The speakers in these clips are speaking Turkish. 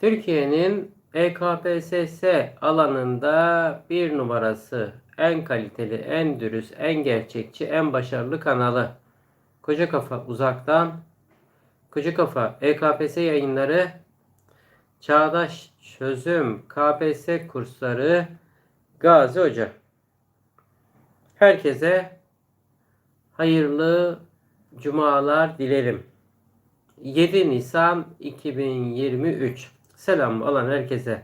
Türkiye'nin EKPSS alanında bir numarası, en kaliteli, en dürüst, en gerçekçi, en başarılı kanalı. Koca Kafa uzaktan, Koca Kafa EKPS yayınları, Çağdaş Çözüm KPSS kursları, Gazi Hoca. Herkese hayırlı cumalar dilerim. 7 Nisan 2023. Selam alan herkese.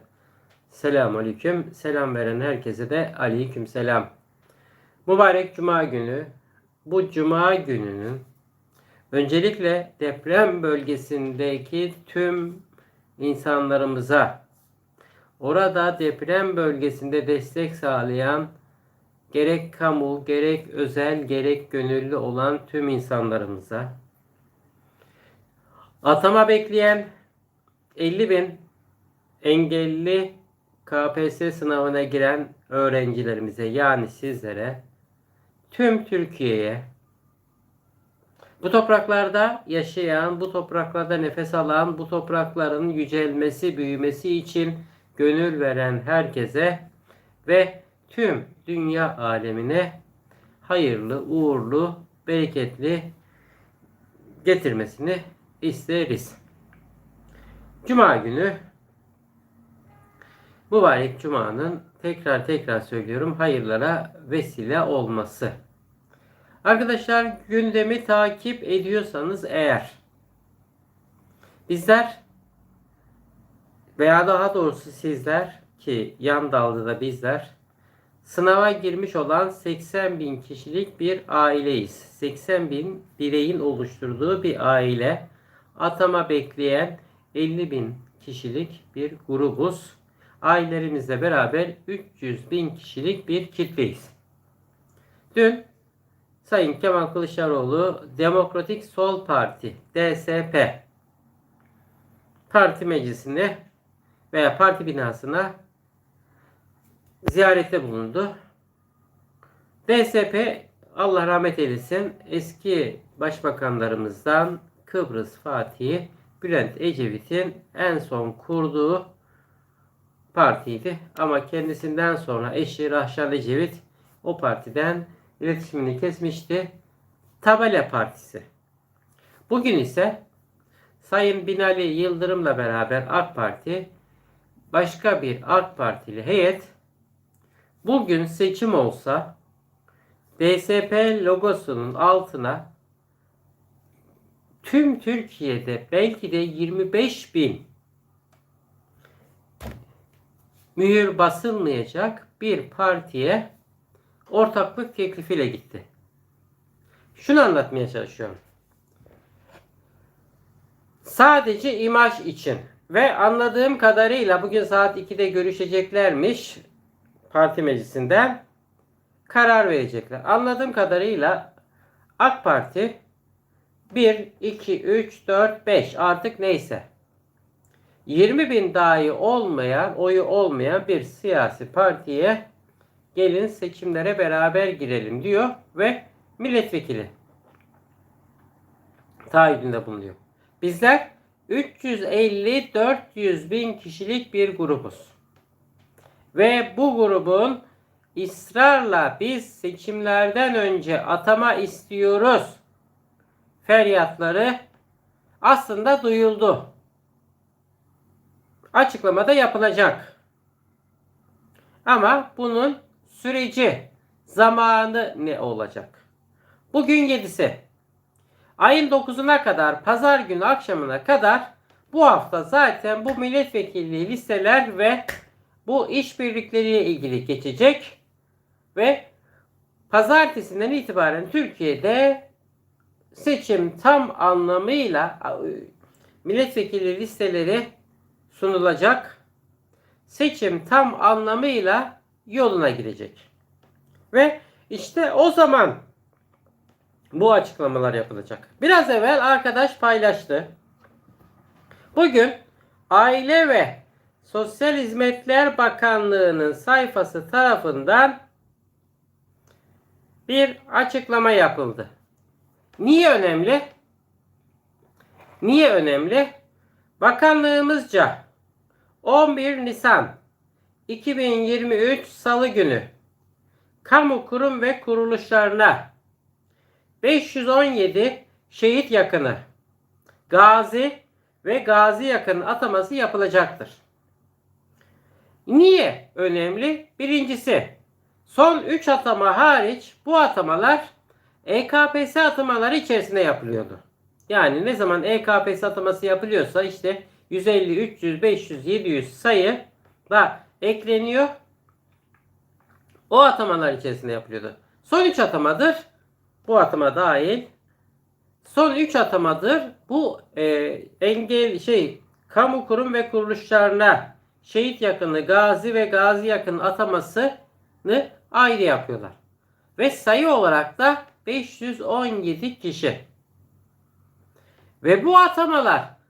Selam aleyküm. Selam veren herkese de aleyküm selam. Mübarek cuma günü. Bu cuma gününün öncelikle deprem bölgesindeki tüm insanlarımıza orada deprem bölgesinde destek sağlayan gerek kamu, gerek özel, gerek gönüllü olan tüm insanlarımıza Atama bekleyen 50 bin engelli KPSS sınavına giren öğrencilerimize yani sizlere tüm Türkiye'ye bu topraklarda yaşayan, bu topraklarda nefes alan, bu toprakların yücelmesi, büyümesi için gönül veren herkese ve tüm dünya alemine hayırlı, uğurlu, bereketli getirmesini isteriz. Cuma günü mübarek cumanın tekrar tekrar söylüyorum hayırlara vesile olması. Arkadaşlar gündemi takip ediyorsanız eğer bizler veya daha doğrusu sizler ki yan dalda da bizler sınava girmiş olan 80 bin kişilik bir aileyiz. 80 bin bireyin oluşturduğu bir aile atama bekleyen 50 bin kişilik bir grubuz. Ailelerimizle beraber 300 bin kişilik bir kitleyiz. Dün Sayın Kemal Kılıçdaroğlu Demokratik Sol Parti DSP parti meclisine veya parti binasına ziyarette bulundu. DSP Allah rahmet eylesin eski başbakanlarımızdan Kıbrıs Fatih'i Bülent Ecevit'in en son kurduğu partiydi. Ama kendisinden sonra eşi Rahşan Ecevit o partiden iletişimini kesmişti. Tabela Partisi. Bugün ise Sayın Binali Yıldırım'la beraber AK Parti başka bir AK Partili heyet bugün seçim olsa DSP logosunun altına tüm Türkiye'de belki de 25 bin mühür basılmayacak bir partiye ortaklık teklifiyle gitti. Şunu anlatmaya çalışıyorum. Sadece imaj için ve anladığım kadarıyla bugün saat 2'de görüşeceklermiş parti meclisinden karar verecekler. Anladığım kadarıyla AK Parti 1, 2, 3, 4, 5 artık neyse. 20 bin dahi olmayan, oyu olmayan bir siyasi partiye gelin seçimlere beraber girelim diyor ve milletvekili taahhüdünde bulunuyor. Bizler 350-400 bin kişilik bir grubuz. Ve bu grubun ısrarla biz seçimlerden önce atama istiyoruz feryatları aslında duyuldu. Açıklamada yapılacak. Ama bunun süreci, zamanı ne olacak? Bugün 7'si. Ayın 9'una kadar, pazar günü akşamına kadar bu hafta zaten bu milletvekilliği listeler ve bu işbirlikleriyle ilgili geçecek ve pazartesinden itibaren Türkiye'de seçim tam anlamıyla milletvekili listeleri sunulacak. Seçim tam anlamıyla yoluna girecek. Ve işte o zaman bu açıklamalar yapılacak. Biraz evvel arkadaş paylaştı. Bugün Aile ve Sosyal Hizmetler Bakanlığı'nın sayfası tarafından bir açıklama yapıldı. Niye önemli? Niye önemli? Bakanlığımızca 11 Nisan 2023 Salı günü kamu kurum ve kuruluşlarına 517 şehit yakını, gazi ve gazi yakını ataması yapılacaktır. Niye önemli? Birincisi, son 3 atama hariç bu atamalar EKPS atamaları içerisinde yapılıyordu. Yani ne zaman EKPS ataması yapılıyorsa işte 150, 300, 500, 700 sayı da ekleniyor. O atamalar içerisinde yapılıyordu. Son 3 atamadır. Bu atama dahil. Son 3 atamadır. Bu e, engel şey kamu kurum ve kuruluşlarına şehit yakını, gazi ve gazi yakını atamasını ayrı yapıyorlar. Ve sayı olarak da 517 kişi. Ve bu atamalar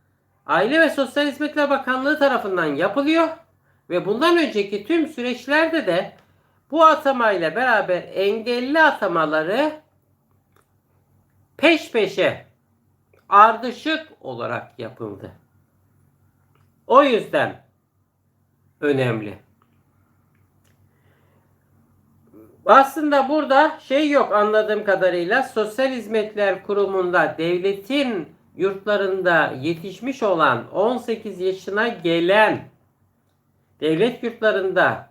Aile ve Sosyal Hizmetler Bakanlığı tarafından yapılıyor ve bundan önceki tüm süreçlerde de bu atamayla beraber engelli atamaları peş peşe ardışık olarak yapıldı. O yüzden önemli. Aslında burada şey yok anladığım kadarıyla Sosyal Hizmetler Kurumu'nda devletin yurtlarında yetişmiş olan 18 yaşına gelen devlet yurtlarında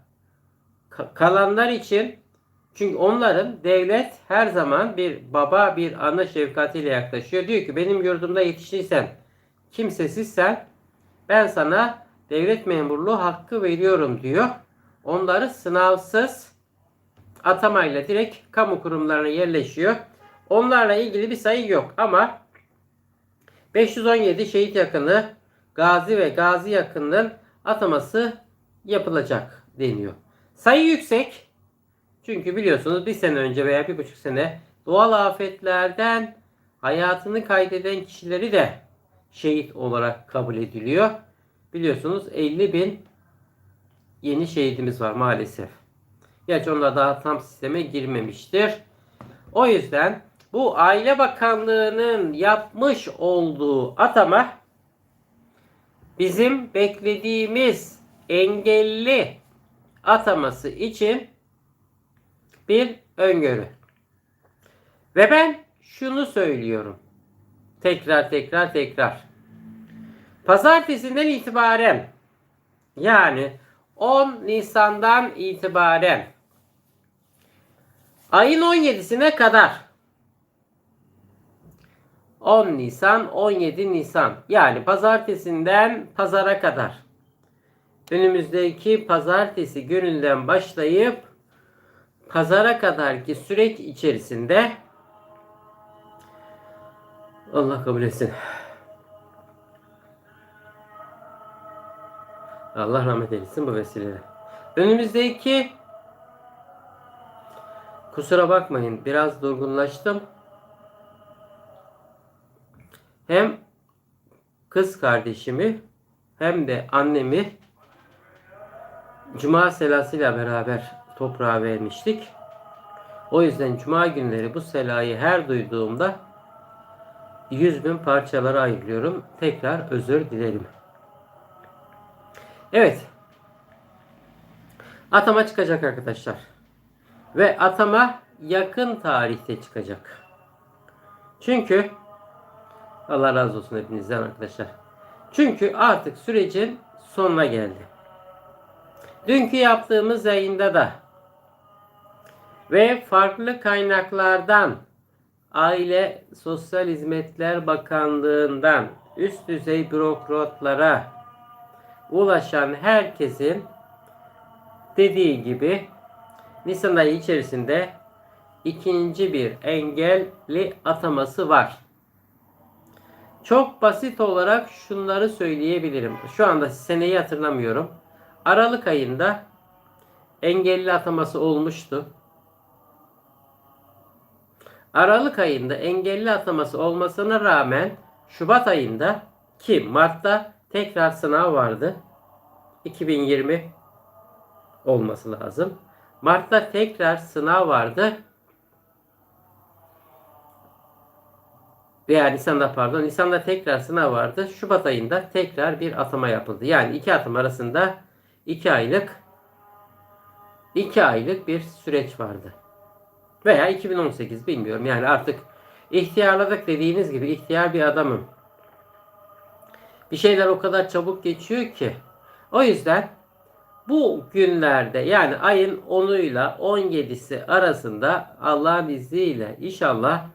kalanlar için çünkü onların devlet her zaman bir baba bir ana şefkatiyle yaklaşıyor. Diyor ki benim yurdumda yetiştiysen kimsesizsen ben sana devlet memurluğu hakkı veriyorum diyor. Onları sınavsız atamayla direkt kamu kurumlarına yerleşiyor. Onlarla ilgili bir sayı yok ama 517 şehit yakını gazi ve gazi yakınının ataması yapılacak deniyor. Sayı yüksek. Çünkü biliyorsunuz bir sene önce veya bir buçuk sene doğal afetlerden hayatını kaydeden kişileri de şehit olarak kabul ediliyor. Biliyorsunuz 50 bin yeni şehidimiz var maalesef. Gerçi onlar daha tam sisteme girmemiştir. O yüzden bu Aile Bakanlığı'nın yapmış olduğu atama bizim beklediğimiz engelli ataması için bir öngörü. Ve ben şunu söylüyorum. Tekrar tekrar tekrar. Pazartesinden itibaren yani 10 Nisan'dan itibaren ayın 17'sine kadar 10 Nisan 17 Nisan yani pazartesinden pazara kadar önümüzdeki pazartesi gününden başlayıp pazara kadarki süreç içerisinde Allah kabul etsin. Allah rahmet eylesin bu vesileyle. Önümüzdeki kusura bakmayın biraz durgunlaştım. Hem kız kardeşimi hem de annemi Cuma selasıyla beraber toprağa vermiştik. O yüzden Cuma günleri bu selayı her duyduğumda 100 bin parçalara ayrılıyorum. Tekrar özür dilerim. Evet. Atama çıkacak arkadaşlar. Ve atama yakın tarihte çıkacak. Çünkü Allah razı olsun hepinizden arkadaşlar. Çünkü artık sürecin sonuna geldi. Dünkü yaptığımız yayında da ve farklı kaynaklardan Aile Sosyal Hizmetler Bakanlığı'ndan üst düzey bürokratlara ulaşan herkesin dediği gibi Nisan ayı içerisinde ikinci bir engelli ataması var. Çok basit olarak şunları söyleyebilirim. Şu anda seneyi hatırlamıyorum. Aralık ayında engelli ataması olmuştu. Aralık ayında engelli ataması olmasına rağmen Şubat ayında ki Mart'ta tekrar sınav vardı. 2020 olması lazım. Mart'ta tekrar sınav vardı. Veya Nisan'da pardon Nisan'da tekrar sınav vardı. Şubat ayında tekrar bir atama yapıldı. Yani iki atım arasında iki aylık iki aylık bir süreç vardı. Veya 2018 bilmiyorum. Yani artık ihtiyarladık dediğiniz gibi ihtiyar bir adamım. Bir şeyler o kadar çabuk geçiyor ki. O yüzden bu günlerde yani ayın 10'uyla 17'si arasında Allah'ın izniyle inşallah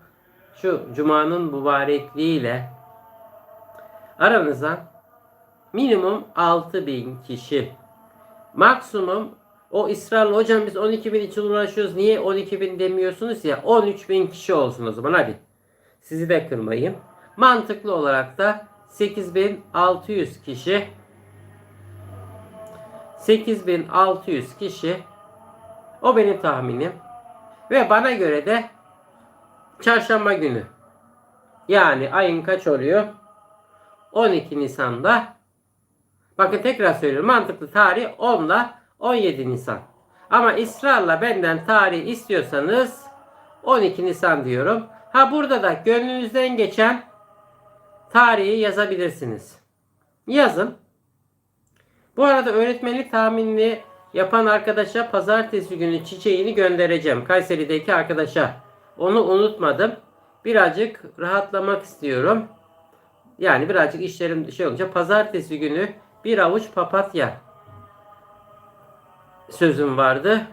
şu cumanın mübarekliğiyle aranıza minimum 6000 kişi. Maksimum o ısrarla hocam biz 12 bin için uğraşıyoruz niye 12 bin demiyorsunuz ya 13 bin kişi olsun o zaman hadi. Sizi de kırmayayım. Mantıklı olarak da 8600 kişi 8600 kişi. O benim tahminim. Ve bana göre de çarşamba günü. Yani ayın kaç oluyor? 12 Nisan'da. Bakın tekrar söylüyorum mantıklı tarih 10 ile 17 Nisan. Ama ısrarla benden tarih istiyorsanız 12 Nisan diyorum. Ha burada da gönlünüzden geçen tarihi yazabilirsiniz. Yazın. Bu arada öğretmenlik tahminini yapan arkadaşa pazartesi günü çiçeğini göndereceğim. Kayseri'deki arkadaşa. Onu unutmadım. Birazcık rahatlamak istiyorum. Yani birazcık işlerim şey olunca pazartesi günü bir avuç papatya sözüm vardı.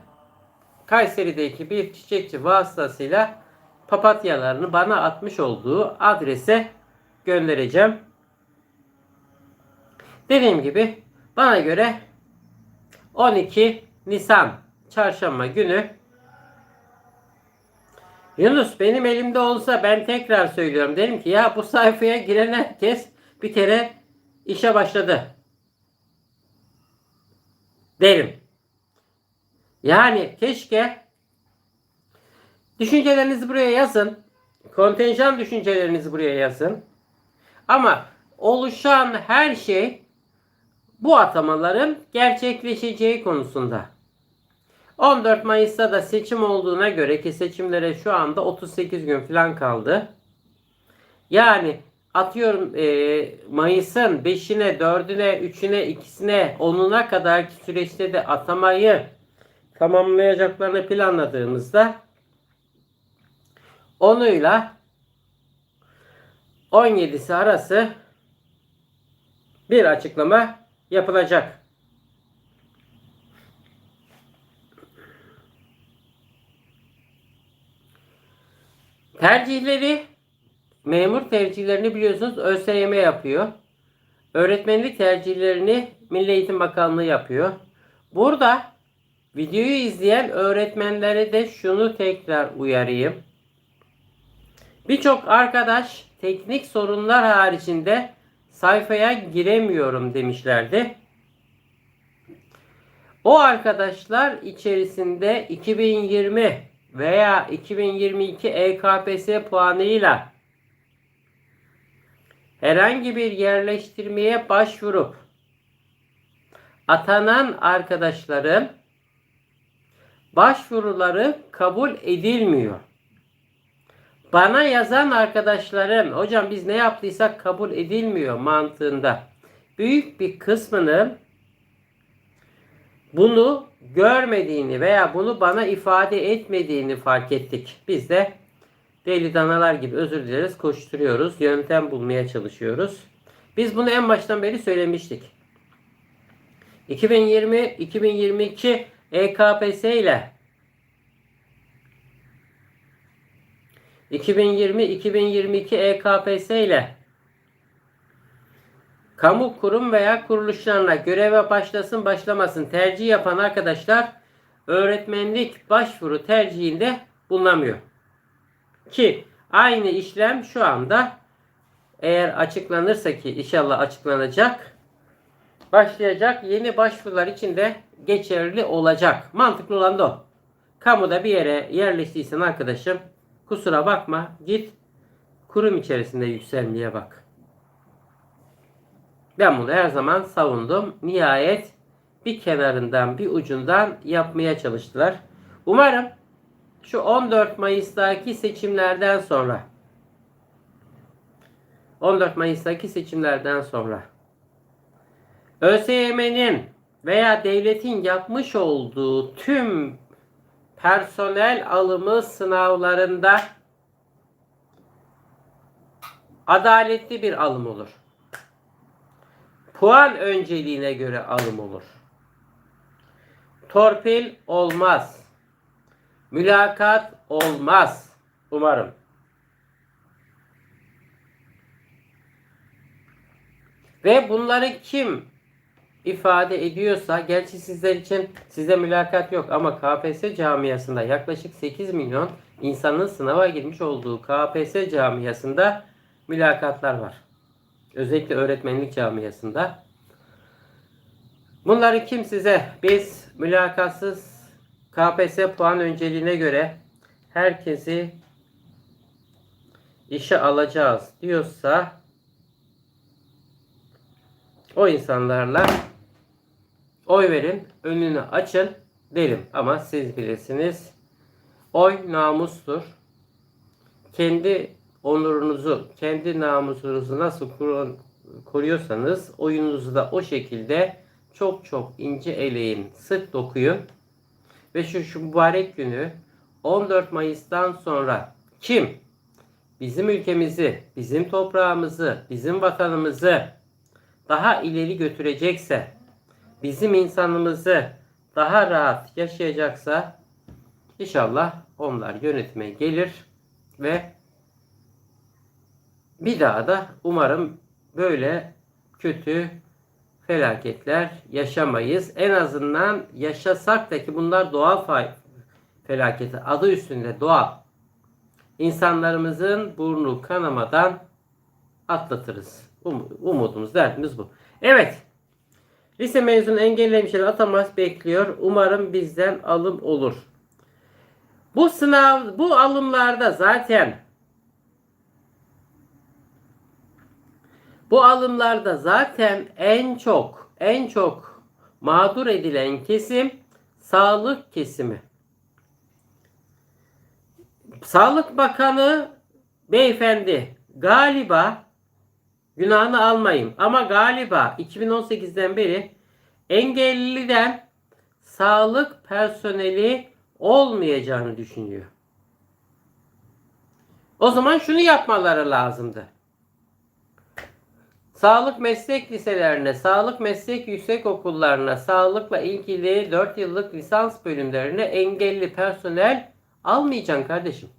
Kayseri'deki bir çiçekçi vasıtasıyla papatyalarını bana atmış olduğu adrese göndereceğim. Dediğim gibi bana göre 12 Nisan çarşamba günü Yunus benim elimde olsa ben tekrar söylüyorum. Derim ki ya bu sayfaya giren herkes bir kere işe başladı. Derim. Yani keşke düşüncelerinizi buraya yazın. Kontenjan düşüncelerinizi buraya yazın. Ama oluşan her şey bu atamaların gerçekleşeceği konusunda. 14 Mayıs'ta da seçim olduğuna göre ki seçimlere şu anda 38 gün falan kaldı. Yani atıyorum e, Mayıs'ın 5'ine, 4'üne, 3'üne, 2'sine, 10'una kadar süreçte de atamayı tamamlayacaklarını planladığımızda 10'uyla 17'si arası bir açıklama yapılacak. Tercihleri memur tercihlerini biliyorsunuz ÖSYM yapıyor. Öğretmenlik tercihlerini Milli Eğitim Bakanlığı yapıyor. Burada videoyu izleyen öğretmenlere de şunu tekrar uyarayım. Birçok arkadaş teknik sorunlar haricinde sayfaya giremiyorum demişlerdi. O arkadaşlar içerisinde 2020 veya 2022 EKPS puanıyla herhangi bir yerleştirmeye başvurup atanan arkadaşların başvuruları kabul edilmiyor. Bana yazan arkadaşlarım hocam biz ne yaptıysak kabul edilmiyor mantığında. Büyük bir kısmının bunu görmediğini veya bunu bana ifade etmediğini fark ettik. Biz de deli danalar gibi özür dileriz koşturuyoruz. Yöntem bulmaya çalışıyoruz. Biz bunu en baştan beri söylemiştik. 2020-2022 EKPS ile 2020-2022 EKPS ile kamu kurum veya kuruluşlarına göreve başlasın başlamasın tercih yapan arkadaşlar öğretmenlik başvuru tercihinde bulunamıyor. Ki aynı işlem şu anda eğer açıklanırsa ki inşallah açıklanacak başlayacak yeni başvurular için de geçerli olacak. Mantıklı olan da o. Kamuda bir yere yerleştiysen arkadaşım kusura bakma git kurum içerisinde yükselmeye bak. Ben bunu her zaman savundum. Nihayet bir kenarından bir ucundan yapmaya çalıştılar. Umarım şu 14 Mayıs'taki seçimlerden sonra 14 Mayıs'taki seçimlerden sonra ÖSYM'nin veya devletin yapmış olduğu tüm personel alımı sınavlarında adaletli bir alım olur. Puan önceliğine göre alım olur. Torpil olmaz. Mülakat olmaz. Umarım. Ve bunları kim ifade ediyorsa, gerçi sizler için size mülakat yok ama KPSS camiasında yaklaşık 8 milyon insanın sınava girmiş olduğu KPSS camiasında mülakatlar var. Özellikle öğretmenlik camiasında. Bunları kim size biz mülakatsız KPSS puan önceliğine göre herkesi işe alacağız diyorsa o insanlarla oy verin, önünü açın derim. Ama siz bilirsiniz. Oy namustur. Kendi onurunuzu, kendi namusunuzu nasıl korun- koruyorsanız oyununuzu da o şekilde çok çok ince eleyin, sık dokuyun. Ve şu, şu mübarek günü 14 Mayıs'tan sonra kim bizim ülkemizi, bizim toprağımızı, bizim vatanımızı daha ileri götürecekse, bizim insanımızı daha rahat yaşayacaksa inşallah onlar yönetime gelir ve bir daha da umarım böyle kötü felaketler yaşamayız. En azından yaşasak da ki bunlar doğal felaketi adı üstünde doğal. İnsanlarımızın burnu kanamadan atlatırız. Um- umudumuz, derdimiz bu. Evet. Lise mezunu engelli hemşire ataması bekliyor. Umarım bizden alım olur. Bu sınav, bu alımlarda zaten bu alımlarda zaten en çok en çok mağdur edilen kesim sağlık kesimi. Sağlık Bakanı beyefendi galiba günahını almayayım ama galiba 2018'den beri engelliden sağlık personeli olmayacağını düşünüyor. O zaman şunu yapmaları lazımdı. Sağlık meslek liselerine, sağlık meslek yüksek okullarına, sağlıkla ilgili 4 yıllık lisans bölümlerine engelli personel almayacaksın kardeşim.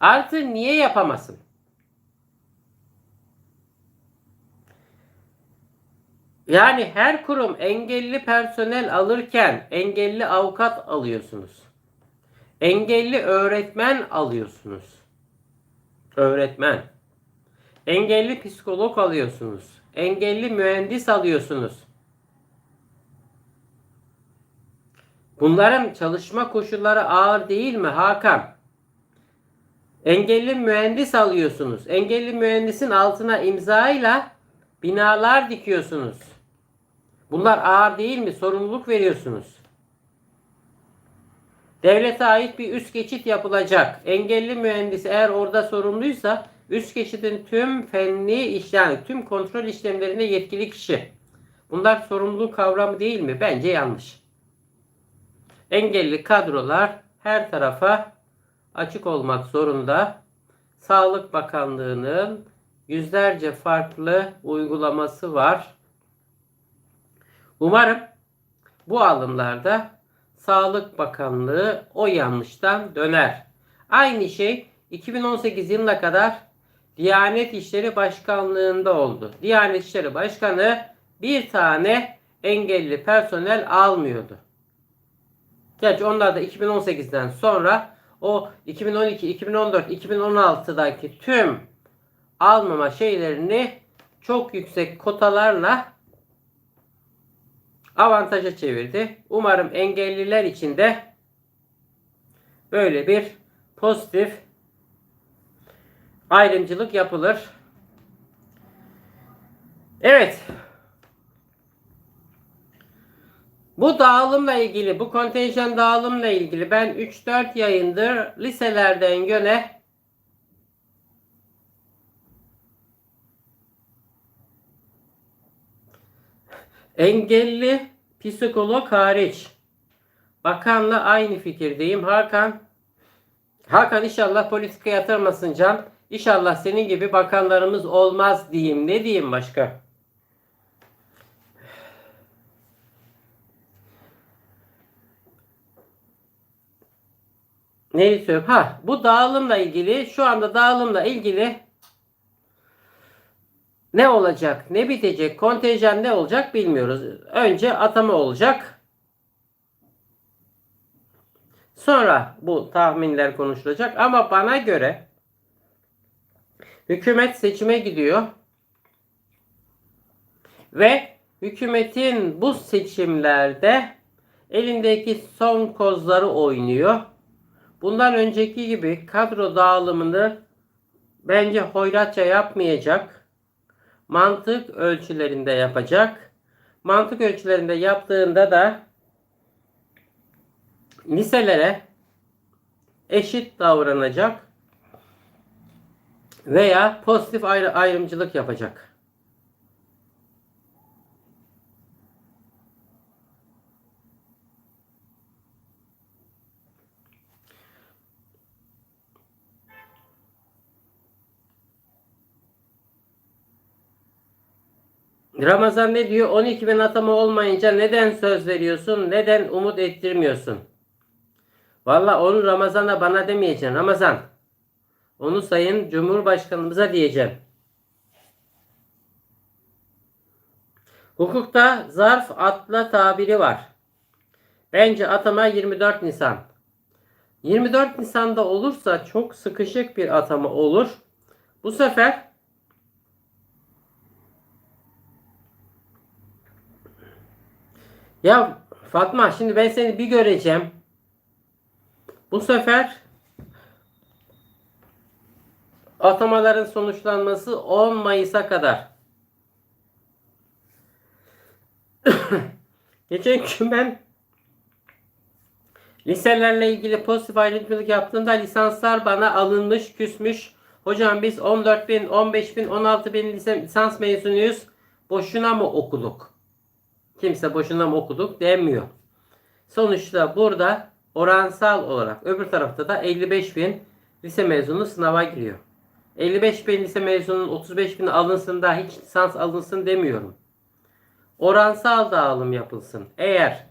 Artı niye yapamasın? Yani her kurum engelli personel alırken engelli avukat alıyorsunuz. Engelli öğretmen alıyorsunuz. Öğretmen. Engelli psikolog alıyorsunuz. Engelli mühendis alıyorsunuz. Bunların çalışma koşulları ağır değil mi Hakan? Engelli mühendis alıyorsunuz. Engelli mühendisin altına imzayla binalar dikiyorsunuz. Bunlar ağır değil mi? Sorumluluk veriyorsunuz. Devlete ait bir üst geçit yapılacak. Engelli mühendis eğer orada sorumluysa üst geçidin tüm fenli iş tüm kontrol işlemlerine yetkili kişi. Bunlar sorumluluk kavramı değil mi? Bence yanlış. Engelli kadrolar her tarafa açık olmak zorunda. Sağlık Bakanlığı'nın yüzlerce farklı uygulaması var. Umarım bu alımlarda Sağlık Bakanlığı o yanlıştan döner. Aynı şey 2018 yılına kadar Diyanet İşleri Başkanlığında oldu. Diyanet İşleri Başkanı bir tane engelli personel almıyordu. Gerçi onlar da 2018'den sonra o 2012, 2014, 2016'daki tüm almama şeylerini çok yüksek kotalarla avantaja çevirdi. Umarım engelliler için de böyle bir pozitif ayrımcılık yapılır. Evet. Bu dağılımla ilgili, bu kontenjan dağılımla ilgili ben 3-4 yayındır liselerden yöne engelli psikolog hariç bakanla aynı fikirdeyim. Hakan Hakan inşallah politika yatırmasın Can. İnşallah senin gibi bakanlarımız olmaz diyeyim. Ne diyeyim başka? Neyi söylüyorum? Ha, bu dağılımla ilgili şu anda dağılımla ilgili ne olacak, ne bitecek, kontenjan ne olacak bilmiyoruz. Önce atama olacak. Sonra bu tahminler konuşulacak ama bana göre hükümet seçime gidiyor. Ve hükümetin bu seçimlerde elindeki son kozları oynuyor. Bundan önceki gibi kadro dağılımını bence hoyratça yapmayacak. Mantık ölçülerinde yapacak. Mantık ölçülerinde yaptığında da liselere eşit davranacak veya pozitif ayrı, ayrımcılık yapacak. Ramazan ne diyor? 12 bin atama olmayınca neden söz veriyorsun? Neden umut ettirmiyorsun? Valla onu Ramazan'a bana demeyeceksin. Ramazan. Onu Sayın Cumhurbaşkanımıza diyeceğim. Hukukta zarf atla tabiri var. Bence atama 24 Nisan. 24 Nisan'da olursa çok sıkışık bir atama olur. Bu sefer Ya Fatma şimdi ben seni bir göreceğim. Bu sefer atamaların sonuçlanması 10 Mayıs'a kadar. Geçen gün ben liselerle ilgili pozitif ayrımcılık yaptığımda lisanslar bana alınmış, küsmüş. Hocam biz 14 bin, 15 bin, 16 bin lisans mezunuyuz. Boşuna mı okuduk? Kimse boşuna mı okuduk demiyor. Sonuçta burada oransal olarak öbür tarafta da 55 bin lise mezunu sınava giriyor. 55 bin lise mezunun 35 bin alınsın da hiç lisans alınsın demiyorum. Oransal dağılım yapılsın. Eğer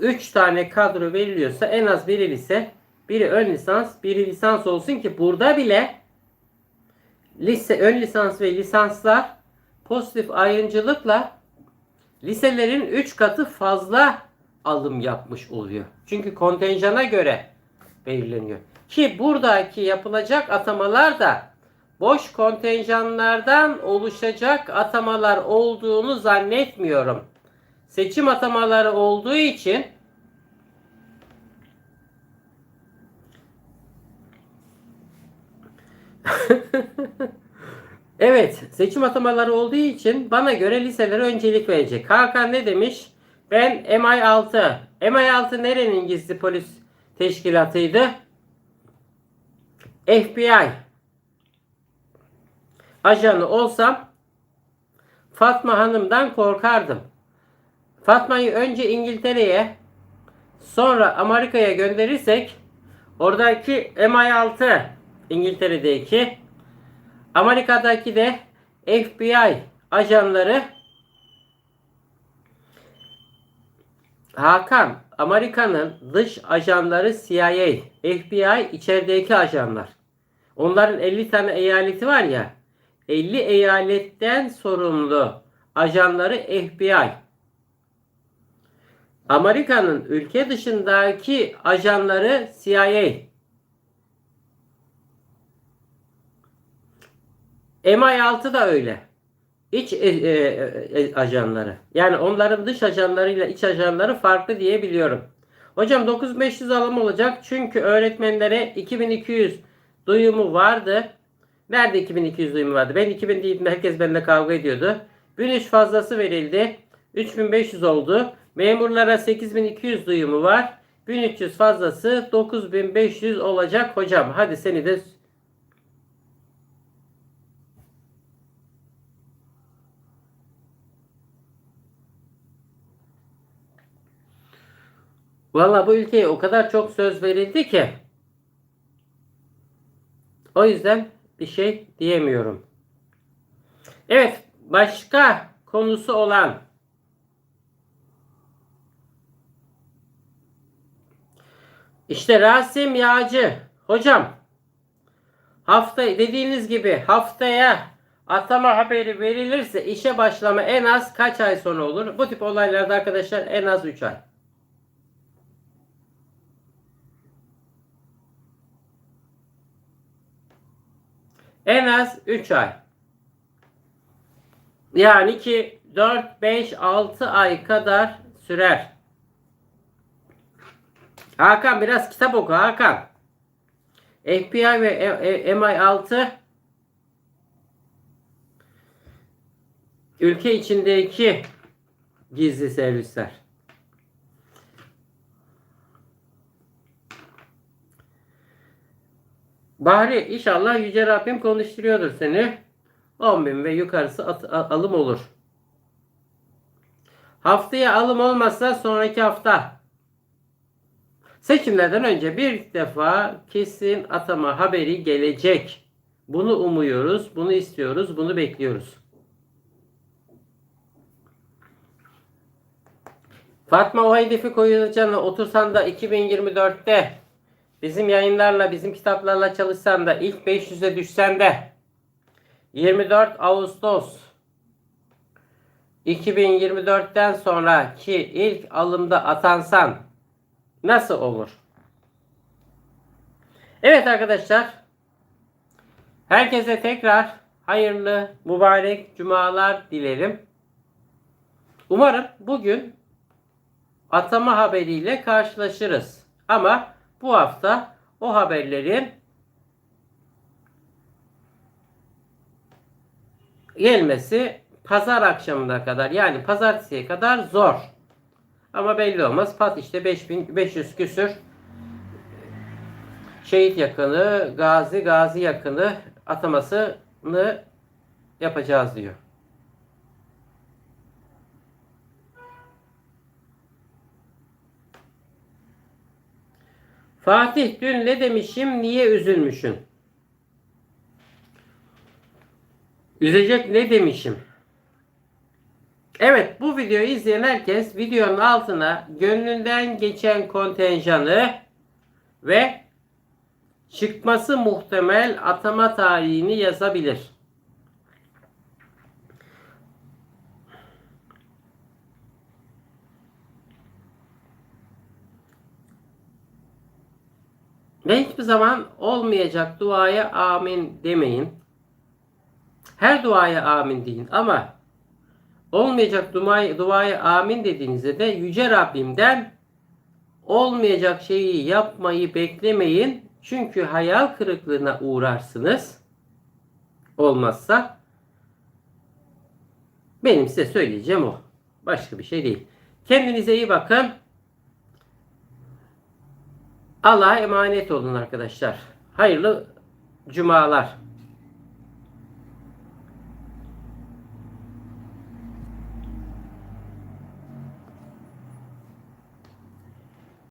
3 tane kadro veriliyorsa en az biri lise, biri ön lisans, biri lisans olsun ki burada bile lise, ön lisans ve lisanslar pozitif ayrımcılıkla liselerin 3 katı fazla alım yapmış oluyor. Çünkü kontenjana göre belirleniyor. Ki buradaki yapılacak atamalar da boş kontenjanlardan oluşacak atamalar olduğunu zannetmiyorum. Seçim atamaları olduğu için Evet, seçim atamaları olduğu için bana göre liselere öncelik verecek. Hakan ne demiş? Ben MI6. MI6 nerenin gizli polis teşkilatıydı? FBI. Ajanı olsam Fatma Hanım'dan korkardım. Fatma'yı önce İngiltere'ye sonra Amerika'ya gönderirsek oradaki MI6 İngiltere'deki Amerika'daki de FBI ajanları Hakan, Amerika'nın dış ajanları CIA, FBI içerideki ajanlar. Onların 50 tane eyaleti var ya. 50 eyaletten sorumlu ajanları FBI. Amerika'nın ülke dışındaki ajanları CIA. MI6 da öyle. İç e, e, e, ajanları. Yani onların dış ajanlarıyla iç ajanları farklı diyebiliyorum. Hocam 9500 alım olacak. Çünkü öğretmenlere 2200 duyumu vardı. Nerede 2200 duyumu vardı? Ben 2000 deyip herkes benimle kavga ediyordu. 1003 fazlası verildi. 3500 oldu. Memurlara 8200 duyumu var. 1300 fazlası 9500 olacak hocam. Hadi seni de Valla bu ülkeye o kadar çok söz verildi ki o yüzden bir şey diyemiyorum. Evet, başka konusu olan İşte Rasim Yağcı hocam hafta dediğiniz gibi haftaya atama haberi verilirse işe başlama en az kaç ay sonra olur? Bu tip olaylarda arkadaşlar en az 3 ay. En az 3 ay. Yani ki 4, 5, 6 ay kadar sürer. Hakan biraz kitap oku Hakan. FBI ve E- E- MI6 ülke içindeki gizli servisler. Bahri inşallah Yüce Rabbim konuşturuyordur seni. 10 bin ve yukarısı at- a- alım olur. Haftaya alım olmazsa sonraki hafta. Seçimlerden önce bir defa kesin atama haberi gelecek. Bunu umuyoruz, bunu istiyoruz, bunu bekliyoruz. Fatma o hedefi koyacağına otursan da 2024'te bizim yayınlarla, bizim kitaplarla çalışsan da ilk 500'e düşsen de 24 Ağustos 2024'ten sonraki ilk alımda atansan nasıl olur? Evet arkadaşlar. Herkese tekrar hayırlı, mübarek cumalar dilerim. Umarım bugün atama haberiyle karşılaşırız. Ama bu hafta o haberlerin gelmesi pazar akşamına kadar yani pazartesiye kadar zor. Ama belli olmaz. Pat işte 5500 küsür şehit yakını, gazi, gazi yakını atamasını yapacağız diyor. Fatih dün ne demişim, niye üzülmüşsün? Üzecek ne demişim? Evet bu videoyu izleyen herkes videonun altına gönlünden geçen kontenjanı ve çıkması muhtemel atama tarihini yazabilir. Ve hiçbir zaman olmayacak duaya amin demeyin. Her duaya amin deyin ama olmayacak duaya, duaya amin dediğinizde de Yüce Rabbimden olmayacak şeyi yapmayı beklemeyin. Çünkü hayal kırıklığına uğrarsınız. Olmazsa benim size söyleyeceğim o. Başka bir şey değil. Kendinize iyi bakın. Allah'a emanet olun arkadaşlar. Hayırlı cumalar.